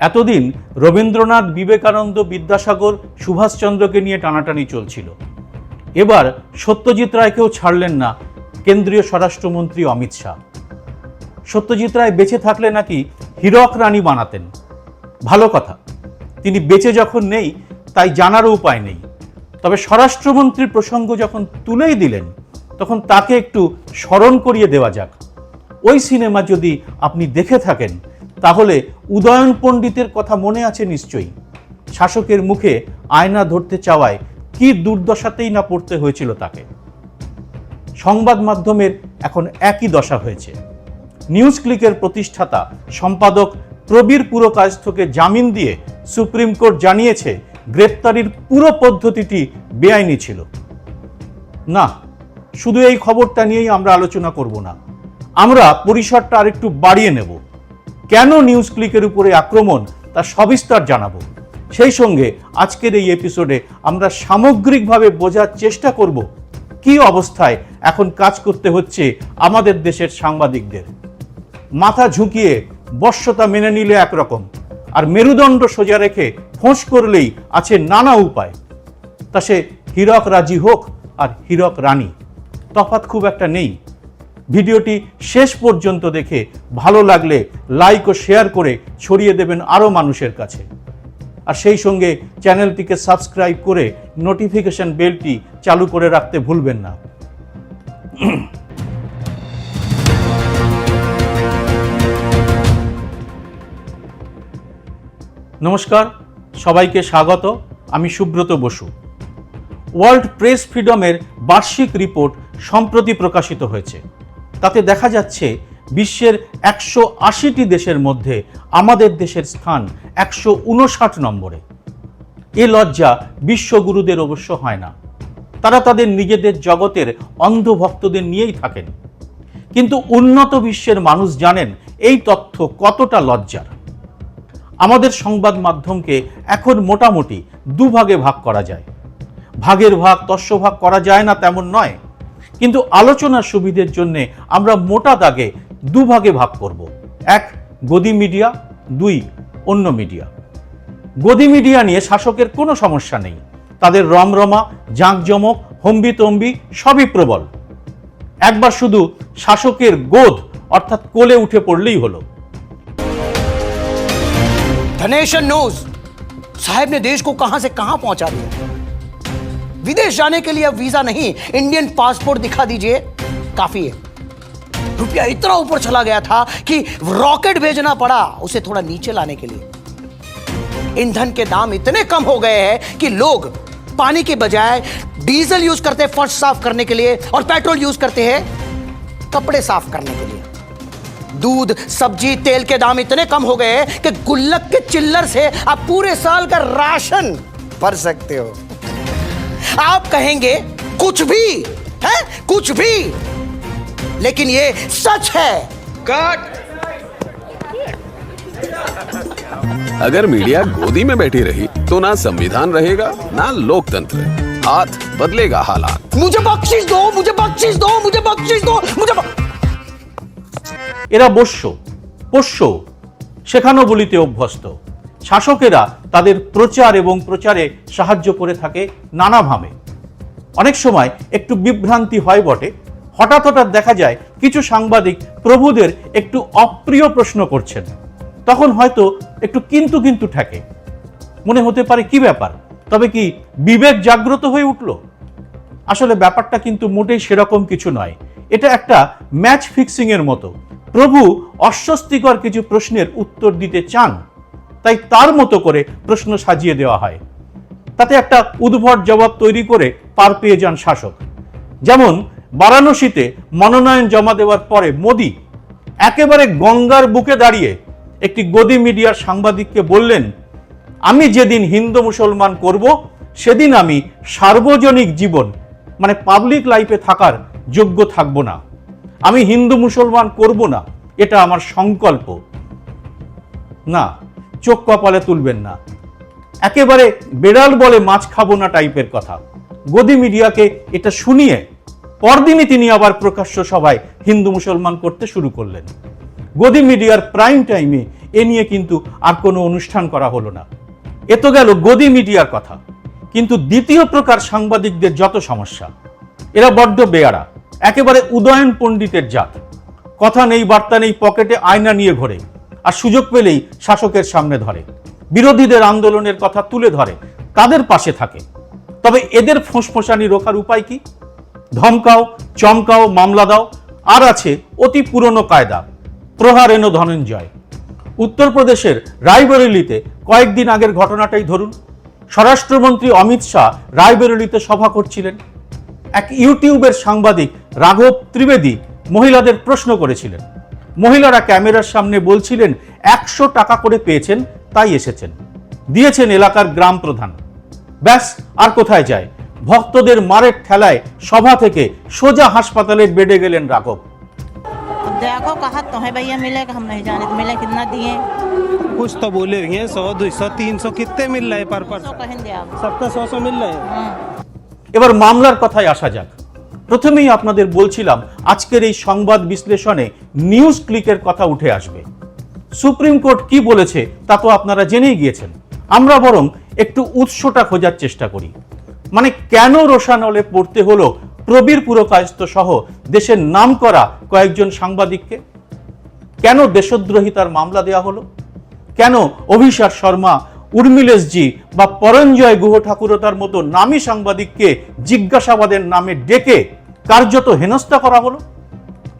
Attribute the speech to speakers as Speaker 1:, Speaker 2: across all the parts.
Speaker 1: এতদিন রবীন্দ্রনাথ বিবেকানন্দ বিদ্যাসাগর সুভাষচন্দ্রকে নিয়ে টানাটানি চলছিল। এবার সত্যজিৎ রায়কেও ছাড়লেন না কেন্দ্রীয় স্বরাষ্ট্রমন্ত্রী অমিত শাহ। সত্যজিৎ রায় বেঁচে থাকলে নাকি হীরক রানী বানাতেন। ভালো কথা, তিনি বেঁচে যখন নেই, তাই জানারও উপায় নেই। তবে স্বরাষ্ট্রমন্ত্রীর প্রসঙ্গ যখন তুলেই দিলেন, তখন তাকে একটু স্মরণ করিয়ে দেওয়া যাক। ওই সিনেমা যদি আপনি দেখে থাকেন তাহলে উদয়ন পণ্ডিতের কথা মনে আছে নিশ্চয়ই। শাসকের মুখে আয়না ধরতে চাওয়ায় কি দুর্দশাতেই না পড়তে হয়েছিল তাকে। সংবাদ মাধ্যমের এখন একই দশা হয়েছে। নিউজ ক্লিকের প্রতিষ্ঠাতা সম্পাদক প্রবীর পুরকায়স্থকে জামিন দিয়ে সুপ্রিম কোর্ট জানিয়েছে, গ্রেপ্তারির পুরো পদ্ধতিটি বেআইনি ছিল। না, শুধু এই খবরটা নিয়েই আমরা আলোচনা করব না। আমরা পরিসরটা আরেকটু বাড়িয়ে নেব। কেন নিউজ ক্লিকের উপরে আক্রমণ, তা সবিস্তার জানাব। সেই সঙ্গে আজকের এই এপিসোডে আমরা সামগ্রিকভাবে বোঝার চেষ্টা করব, কি অবস্থায় এখন কাজ করতে হচ্ছে আমাদের দেশের সাংবাদিকদের। মাথা ঝুঁকিয়ে বশ্যতা মেনে নিলে একরকম, আর মেরুদণ্ড সোজা রেখে ফোঁস করলেই আছে নানা উপায়। তা সে হীরক রাজি হোক আর হীরক রানী, তফাৎ খুব একটা নেই। ভিডিওটি শেষ পর্যন্ত দেখে ভালো লাগলে লাইক ও শেয়ার করে ছড়িয়ে দেবেন আরও মানুষের কাছে। আর সেই সঙ্গে চ্যানেলটিকে সাবস্ক্রাইব করে নোটিফিকেশন বেলটি চালু করে রাখতে ভুলবেন না। নমস্কার, সবাইকে স্বাগত, আমি সুব্রত বসু। ওয়ার্ল্ড প্রেস ফ্রিডমের বার্ষিক রিপোর্ট সম্প্রতি প্রকাশিত হয়েছে। তাতে দেখা যাচ্ছে বিশ্বের একশো আশিটি দেশের মধ্যে আমাদের দেশের স্থান একশো উনষাট নম্বরে। এ লজ্জা বিশ্বগুরুদের অবশ্য হয় না। তারা তাদের নিজেদের জগতের অন্ধ ভক্তদের নিয়েই থাকেন। কিন্তু উন্নত বিশ্বের মানুষ জানেন এই তথ্য কতটা লজ্জার। আমাদের সংবাদ মাধ্যমকে এখন মোটামুটি দুভাগে ভাগ করা যায়। ভাগের ভাগ, তস্য ভাগ করা যায় না তেমন নয়। কিন্তু আলোচনার সুবিধের জন্য আমরা মোটা দাগে দুভাগে ভাগ করব এক গদি মিডিয়া দুই অন্য মিডিয়া গদি মিডিয়া নিয়ে শাসকের কোনো সমস্যা নেই তাদের রমরমা জাঁকজমক হম্বিতম্বি সবই প্রবল একবার শুধু শাসকের গোদ অর্থাৎ কোলে উঠে পড়লেই হলো
Speaker 2: The nation knows साहब ने देश को कहां से कहां पहुंचा दिया विदेश जाने के लिए अब वीज़ा नहीं, इंडियन पासपोर्ट दिखा दीजिए। काफ़ी है। रुपया इतना ऊपर चला गया था कि रॉकेट भेजना पड़ा उसे थोड़ा नीचे लाने के लिए। ईंधन के दाम इतने कम हो गए हैं कि लोग पानी के बजाय डीजल यूज़ करते हैं फर्श साफ़ करने के लिए और पेट्रोल यूज़ करते हैं कपड़े साफ़ करने के लिए। दूध, सब्ज़ी, तेल के दाम इतने कम हो गए कि गुल्लक के चिल्लर से आप पूरे साल का राशन भर सकते हो। आप कहेंगे कुछ भी है कुछ भी लेकिन ये सच है
Speaker 3: अगर मीडिया गोदी में बैठी रही तो ना संविधान रहेगा ना लोकतंत्र हाथ बदलेगा हालात
Speaker 2: मुझे बख्शिश दो मुझे बख्शिश दो मुझे बख्शिश दो मुझे बख-
Speaker 1: এরা বস্য পোষ্য শেখানো বলিতে অভ্যস্ত শাসকেরা তাদের প্রচার এবং প্রচারে সাহায্য করে থাকে নানাভাবে অনেক সময় একটু বিভ্রান্তি হয় বটে। হঠাৎ হঠাৎ দেখা যায় কিছু সাংবাদিক প্রভুদের একটু অপ্রিয় প্রশ্ন করছেন। তখন হয়তো একটু কিন্তু কিন্তু ঠেকে। মনে হতে পারে কি ব্যাপার? তবে কি বিবেক জাগ্রত হয়ে উঠল? আসলে ব্যাপারটা কিন্তু মোটেই সেরকম কিছু নয়। এটা একটা ম্যাচ ফিক্সিং এর মতো। প্রভু অস্বস্তিকর কিছু প্রশ্নের উত্তর দিতে চান। তাই তার মতো করে প্রশ্ন সাজিয়ে দেওয়া হয়। তাতে একটা উদ্ভট জবাব তৈরি করে পার পেয়ে যান শাসক। যেমন, বারাণসীতে মনোনয়ন জমা দেওয়ার পরে মোদি একেবারে গঙ্গার বুকে দাঁড়িয়ে একটি গদি মিডিয়ার সাংবাদিককে বললেন, আমি যেদিন হিন্দু মুসলমান করব, সেদিন আমি সার্বজনিক জীবন মানে পাবলিক লাইফে থাকার যোগ্য থাকব না। আমি হিন্দু মুসলমান করব না, এটা আমার সংকল্প। না চোখ কপালে তুলবেন না। একেবারে বেড়াল বলে মাছ খাব না টাইপের কথা। গদি মিডিয়াকে এটা শুনিয়ে পরদিনই তিনি আবার প্রকাশ্য সভায় হিন্দু মুসলমান করতে শুরু করলেন। গদি মিডিয়ার প্রাইম টাইমে এ নিয়ে কিন্তু আর কোনো অনুষ্ঠান করা হলো না। এ তো গেল গদি মিডিয়ার কথা। কিন্তু দ্বিতীয় প্রকার সাংবাদিকদের যত সমস্যা, এরা বড্ড বেয়ারা একেবারে উদয়ন পণ্ডিতের জাত। কথা নেই, বার্তা নেই, পকেটে আয়না নিয়ে ঘোরে। আর সুযোগ পেলেই শাসকের সামনে ধরে। বিরোধীদের আন্দোলনের কথা তুলে ধরে। তাদের পাশে থাকে। তবে এদের ফোঁসফোঁসানি রোখার উপায় কি? ধমকাও, চমকাও, মামলা দাও, আর আছে অতি পুরনো কায়দা। প্রহার এনো ধনঞ্জয়। উত্তরপ্রদেশের রায়বেরেলিতে কয়েকদিন আগের ঘটনাটাই ধরুন। স্বরাষ্ট্রমন্ত্রী অমিত শাহ রায়বেরেলিতে সভা করছিলেন। এক ইউটিউবের সাংবাদিক রাঘব ত্রিবেদী মহিলাদের প্রশ্ন করেছিলেন। মহিলারা ক্যামেরার সামনে বলছিলেন একশো টাকা করে পেয়েছেন তাই এসেছেন দিয়েছেন এলাকার গ্রাম প্রধান ব্যাস আর কোথায় যায় ভক্তদের মারের ঠেলায় সভা থেকে সোজা হাসপাতালের বেডে গেলেন রাঘব
Speaker 4: अब देखो कहा तो है भैया मिलेगा हम नहीं जाने तो मिले कितना दिए
Speaker 5: कुछ तो बोले हुए सौ दो सौ तीन सौ कितने मिल रहे पर
Speaker 4: सौ
Speaker 5: पर्सन
Speaker 4: कहेंगे आप
Speaker 5: सबका सौ सौ मिल रहे हैं
Speaker 4: हाँ
Speaker 1: এবার মামলার কথায় আসা যাক প্রথমেই আপনাদের বলছিলাম, আজকের এই সংবাদ বিশ্লেষণে নিউজ ক্লিকের কথা উঠে আসবে। সুপ্রিম কোর্ট কি বলেছে, তা তো আপনারা জেনেই গিয়েছেন। আমরা বরং একটু উৎসটা খোঁজার চেষ্টা করি। মানে কেন রোশানলে পড়তে হলো প্রবীর পুরকায়স্ত সহ দেশের নাম করা কয়েকজন সাংবাদিককে? কেন দেশদ্রোহিতার মামলা দেয়া হলো? কেন অভিষার শর্মা উর্মিলেশজি বা পরঞ্জয় গুহ ঠাকুরতার মতো নামী সাংবাদিককে জিজ্ঞাসাবাদের নামে ডেকে কার্যত হেনস্থা করা হলো।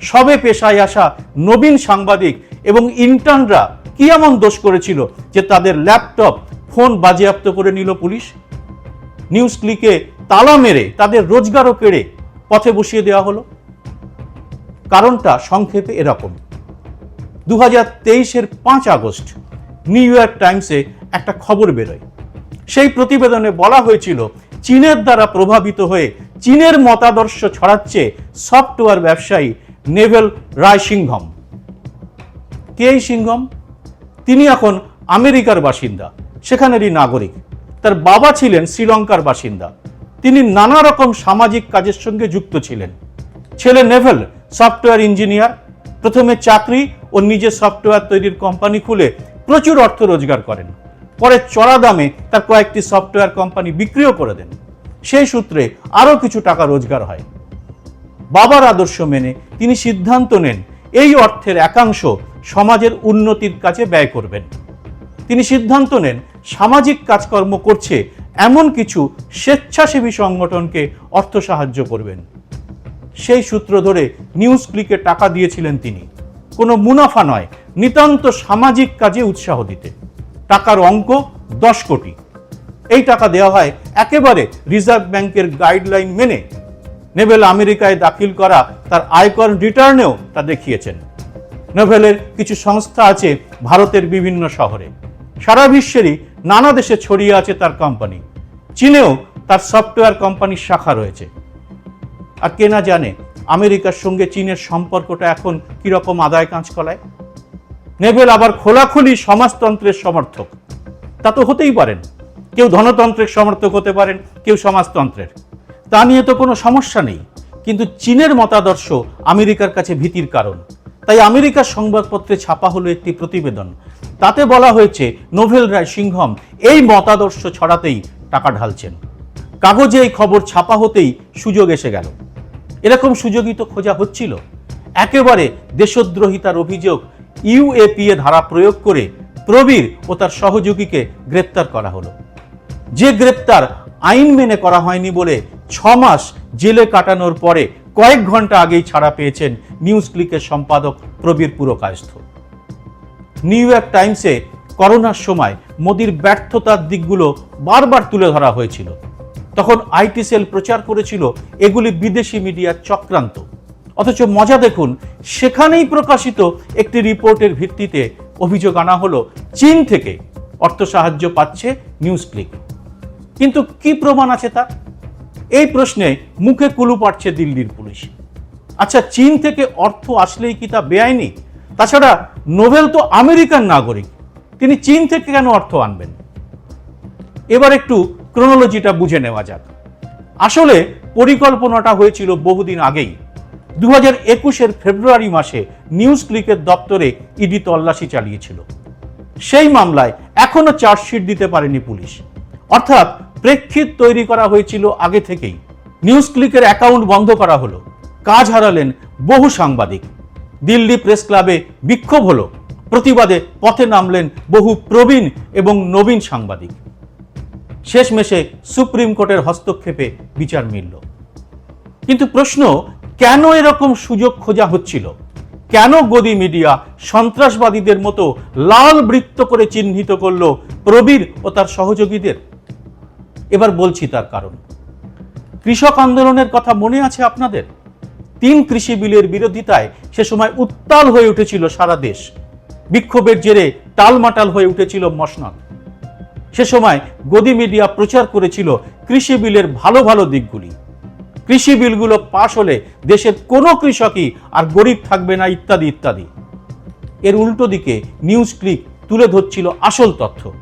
Speaker 1: সবে পেশায় আসা নবীন সাংবাদিক এবং ইন্টার্নরা কি এমন দোষ করেছিল যে তাদের ল্যাপটপ ফোন বাজেয়াপ্ত করে নিল পুলিশ? নিউজ ক্লিকে তালা মেরে তাদের রোজগারও কেড়ে পথে বসিয়ে দেওয়া হলো। কারণটা সংক্ষেপে এরকম। দু হাজার তেইশের পাঁচ আগস্ট নিউ ইয়র্ক টাইমসে একটা খবর বেরোয়। সেই প্রতিবেদনে বলা হয়েছিল, চীনের দ্বারা প্রভাবিত হয়ে চীনের মতাদর্শ ছড়াচ্ছে সফটওয়্যার ব্যবসায়ী নেভেল রায় সিংহম কে এই সিংহম তিনি এখন আমেরিকার বাসিন্দা, সেখানেরই নাগরিক। তার বাবা ছিলেন শ্রীলঙ্কার বাসিন্দা। তিনি নানা রকম সামাজিক কাজের সঙ্গে যুক্ত ছিলেন। ছেলে নেভেল, সফটওয়্যার ইঞ্জিনিয়ার, প্রথমে চাকরি ও নিজে সফটওয়্যার তৈরির কোম্পানি খুলে প্রচুর অর্থ রোজগার করেন। পরে চড়া দামে তার কয়েকটি সফটওয়্যার কোম্পানি বিক্রিও করে দেন। সেই সূত্রে আরও কিছু টাকা রোজগার হয়। বাবার আদর্শ মেনে তিনি সিদ্ধান্ত নেন, এই অর্থের একাংশ সমাজের উন্নতির কাজে ব্যয় করবেন। তিনি সিদ্ধান্ত নেন, সামাজিক কাজকর্ম করছে এমন কিছু স্বেচ্ছাসেবী সংগঠনকে অর্থ সাহায্য করবেন। সেই সূত্র ধরে নিউজ ক্লিকে টাকা দিয়েছিলেন তিনি। কোনো মুনাফা নয়, নিতান্ত সামাজিক কাজে উৎসাহ দিতে। টাকার অঙ্ক দশ কোটি। এই টাকা দেওয়া হয় একেবারে রিজার্ভ ব্যাংকের গাইডলাইন মেনে। নেভেল আমেরিকায় দাখিল করা তার আয়কর রিটার্নেও তা দেখিয়েছেন। নোভেলের কিছু সংস্থা আছে ভারতের বিভিন্ন শহরে। সারা বিশ্বেরই নানা দেশে ছড়িয়ে আছে তার কোম্পানি। চীনেও তার সফটওয়্যার কোম্পানির শাখা রয়েছে। আর কে না জানে আমেরিকার সঙ্গে চীনের সম্পর্কটা এখন কীরকম আদায় কাঁচ কলায়? নেভেল আবার খোলাখুলি সমাজতন্ত্রের সমর্থক। তা তো হতেই পারেন। কেউ ধনতন্ত্রের সমর্থক হতে পারেন, কেউ সমাজতন্ত্রের। তা নিয়ে তো কোনো সমস্যা নেই, কিন্তু চীনের মতাদর্শ আমেরিকার কাছে ভীতির কারণ। তাই আমেরিকার সংবাদপত্রে ছাপা হলো একটি প্রতিবেদন। তাতে বলা হয়েছে, নোভেল রায় সিংহম এই মতাদর্শ ছড়াতেই টাকা ঢালছেন। কাগজে এই খবর ছাপা হতেই সুযোগ এসে গেল। এরকম সুযোগই তো খোঁজা হচ্ছিল। একেবারে দেশদ্রোহিতার অভিযোগ ইউএপিএ ধারা প্রয়োগ করে প্রবীর ও তার সহযোগীকে গ্রেপ্তার করা হলো। যে গ্রেপ্তার আইন মেনে করা হয়নি বলে ছ মাস জেলে কাটানোর পরে কয়েক ঘণ্টা আগেই ছাড়া পেয়েছেন নিউজ ক্লিকের সম্পাদক প্রবীর পুরকায়স্থ। নিউ ইয়র্ক টাইমসে করোনার সময় মোদির ব্যর্থতার দিকগুলো বারবার তুলে ধরা হয়েছিল। তখন আইটি সেল প্রচার করেছিল, এগুলি বিদেশি মিডিয়ার চক্রান্ত। অথচ মজা দেখুন, সেখানেই প্রকাশিত একটি রিপোর্টের ভিত্তিতে অভিযোগ আনা হলো, চীন থেকে অর্থ সাহায্য পাচ্ছে নিউজ ক্লিক। কিন্তু কি প্রমাণ আছে তার? এই প্রশ্নে মুখে কুলু পাচ্ছে দিল্লির পুলিশ। আচ্ছা চীন থেকে অর্থ আসলেই কি তা বেআইনি? তাছাড়া নোবেল তো আমেরিকান নাগরিক। তিনি চীন থেকে কেন অর্থ আনবেন? এবার একটু ক্রোনোলজিটা বুঝে নেওয়া যাক। আসলে পরিকল্পনাটা হয়েছিল বহুদিন আগেই। দু হাজার একুশের ফেব্রুয়ারি মাসে নিউজ ক্লিকের দপ্তরে ইডি তল্লাশি চালিয়েছিল। সেই মামলায় এখনও চার্জশিট দিতে পারেনি পুলিশ। অর্থাৎ প্রেক্ষিত তৈরি করা হয়েছিল আগে থেকেই। নিউজ ক্লিকের অ্যাকাউন্ট বন্ধ করা হলো। কাজ হারালেন বহু সাংবাদিক। দিল্লি প্রেস ক্লাবে বিক্ষোভ হলো। প্রতিবাদে পথে নামলেন বহু প্রবীণ এবং নবীন সাংবাদিক। শেষমেশে সুপ্রিম কোর্টের হস্তক্ষেপে বিচার মিলল। কিন্তু প্রশ্ন, কেন এরকম সুযোগ খোঁজা হচ্ছিল? কেন গদি মিডিয়া সন্ত্রাসবাদীদের মতো লাল বৃত্ত করে চিহ্নিত করল প্রবীর ও তার সহযোগীদের? এবার বলছি তার কারণ। কৃষক আন্দোলনের কথা মনে আছে আপনাদের? তিন কৃষি বিলের বিরোধিতায় সে সময় উত্তাল হয়ে উঠেছিল সারা দেশ। বিক্ষোভের জেরে টালমাটাল হয়ে উঠেছিল মসনদ। সে সময় গদি মিডিয়া প্রচার করেছিল কৃষি বিলের ভালো ভালো দিকগুলি। কৃষি বিলগুলো পাশ হলে দেশের কোনো কৃষকই আর গরিব থাকবে না, ইত্যাদি ইত্যাদি। এর উল্টো দিকে নিউজ ক্লিক তুলে ধরছিল আসল তথ্য।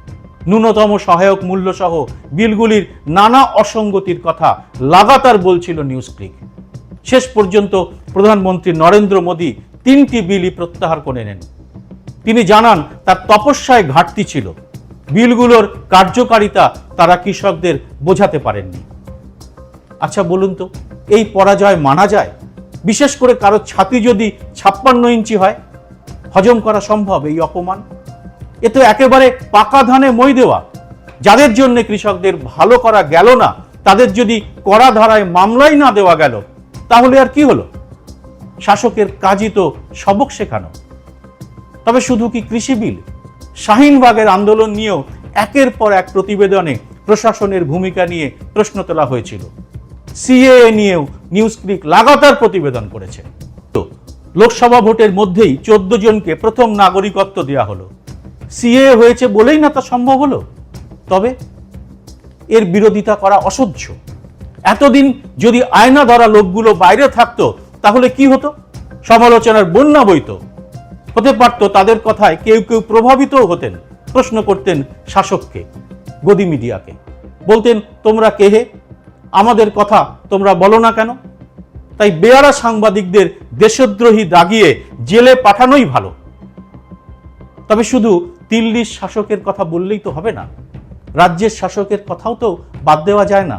Speaker 1: ন্যূনতম সহায়ক মূল্য সহ বিলগুলির নানা অসঙ্গতির কথা লাগাতার বলছিল নিউজ ক্লিক শেষ পর্যন্ত প্রধানমন্ত্রী নরেন্দ্র মোদী তিনটি বিলই প্রত্যাহার করে নেন। তিনি জানান, তার তপস্যায় ঘাটতি ছিল। বিলগুলোর কার্যকারিতা তারা কৃষকদের বোঝাতে পারেননি। আচ্ছা বলুন তো, এই পরাজয় মানা যায়? বিশেষ করে কারও ছাতি যদি ছাপ্পান্ন ইঞ্চি হয়, হজম করা সম্ভব এই অপমান? এ তো একেবারে পাকা ধানে মই দেওয়া। যাদের জন্য কৃষকদের ভালো করা গেল না, তাদের যদি কড়া ধারায় মামলাই না দেওয়া গেল, তাহলে আর কি হলো? শাসকের কাজই তো সবক শেখানো। তবে শুধু কি কৃষি বিল? শাহিনবাগের আন্দোলন নিয়েও একের পর এক প্রতিবেদনে প্রশাসনের ভূমিকা নিয়ে প্রশ্ন তোলা হয়েছিল। সিএএ নিয়েও নিউজ ক্লিক লাগাতার প্রতিবেদন করেছে। তো, লোকসভা ভোটের মধ্যেই চোদ্দ জনকে প্রথম নাগরিকত্ব দেওয়া হলো। সিএ হয়েছে বলেই না তা সম্ভব হলো? তবে এর বিরোধিতা করা অসহ্য। এতদিন যদি আয়না ধরা লোকগুলো বাইরে থাকতো, তাহলে কি হতো? সমালোচনার বন্যা বইতো। হতে পারত তাদের কথায় কেউ কেউ প্রভাবিতও হতেন, প্রশ্ন করতেন শাসককে, গদি মিডিয়াকে। বলতেন, তোমরা কে হে? আমাদের কথা তোমরা বলো না কেন? তাই বেয়ারা সাংবাদিকদের দেশদ্রোহী দাগিয়ে জেলে পাঠানোই ভালো। তবে শুধু দিল্লির শাসকের কথা বললেই তো হবে না, রাজ্যের শাসকের কথাও তো বাদ দেওয়া যায় না।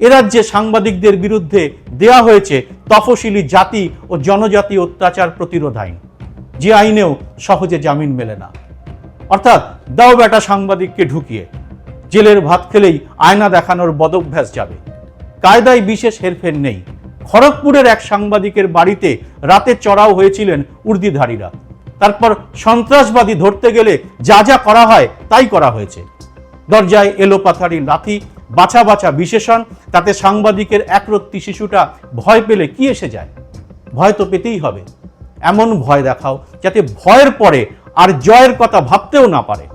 Speaker 1: এ রাজ্যে সাংবাদিকদের বিরুদ্ধে দেয়া হয়েছে তফসিলি জাতি ও জনজাতি অত্যাচার প্রতিরোধ আইন। যে আইনেও সহজে জামিন মেলে না। অর্থাৎ দাও বেটা সাংবাদিককে ঢুকিয়ে, জেলের ভাত খেলেই আয়না দেখানোর বদভ্যাস যাবে। কায়দায় বিশেষ হেরফের নেই। খড়গপুরের এক সাংবাদিকের বাড়িতে রাতে চড়াও হয়েছিলেন উর্দিধারীরা। তারপর সন্ত্রাসবাদী ধরতে গেলে যা যা করা হয় তাই করা হয়েছে। দরজায় এলোপাথারি লাথি, বাছা বাছা বিশেষণ, তাতে সাংবাদিকের একরত্তি শিশুটা ভয় পেলে কি এসে যায়? ভয় তো পেতেই হবে। এমন ভয় দেখাও যাতে ভয়ের পরে আর জয়ের কথা ভাবতেও না পারে।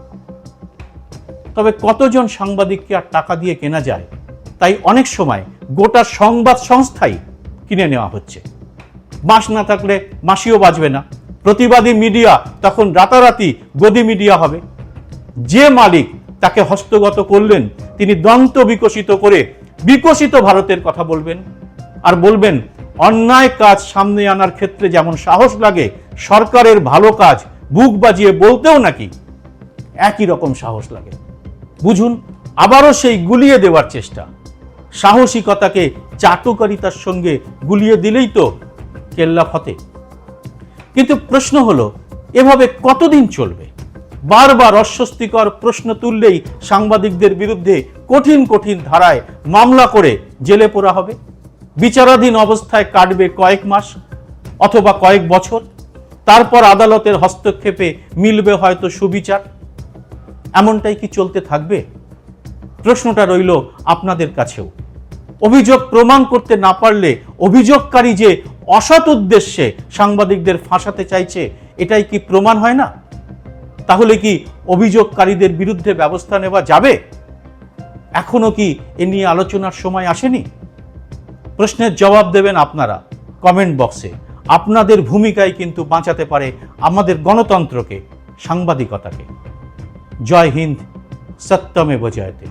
Speaker 1: তবে কতজন সাংবাদিককে আর টাকা দিয়ে কেনা যায়, তাই অনেক সময় গোটা সংবাদ সংস্থাই কিনে নেওয়া হচ্ছে। বাঁশ না থাকলে মাসিও বাজবে না। প্রতিবাদী মিডিয়া তখন রাতারাতি গদি মিডিয়া হবে। যে মালিক তাকে হস্তগত করলেন, তিনি দন্ত বিকশিত করে বিকশিত ভারতের কথা বলবেন। আর বলবেন, অন্যায় কাজ সামনে আনার ক্ষেত্রে যেমন সাহস লাগে, সরকারের ভালো কাজ বুক বাজিয়ে বলতেও নাকি একই রকম সাহস লাগে। বুঝুন, আবারও সেই গুলিয়ে দেওয়ার চেষ্টা। সাহসিকতাকে চাটুকারিতার সঙ্গে গুলিয়ে দিলেই তো কেল্লা ফতে। কিন্তু প্রশ্ন হলো, এভাবে কতদিন চলবে? বারবার অস্বস্তিকর প্রশ্ন তুললেই সাংবাদিকদের বিরুদ্ধে কঠিন কঠিন ধারায় মামলা করে জেলে পোরা হবে? বিচারাধীন অবস্থায় কাটবে কয়েক মাস অথবা কয়েক বছর? তারপর আদালতের হস্তক্ষেপে মিলবে হয়তো সুবিচার? এমনটাই কি চলতে থাকবে? প্রশ্নটা রইল আপনাদের কাছেও। অভিযোগ প্রমাণ করতে না পারলে অভিযোগকারী যে অসৎ উদ্দেশ্যে সাংবাদিকদের ফাঁসাতে চাইছে, এটাই কি প্রমাণ হয় না? তাহলে কি অভিযোগকারীদের বিরুদ্ধে ব্যবস্থা নেওয়া যাবে? এখনও কি এ নিয়ে আলোচনার সময় আসেনি? প্রশ্নের জবাব দেবেন আপনারা কমেন্ট বক্সে। আপনাদের ভূমিকায় কিন্তু বাঁচাতে পারে আমাদের গণতন্ত্রকে, সাংবাদিকতাকে। জয় হিন্দ, সত্যমে জয়তে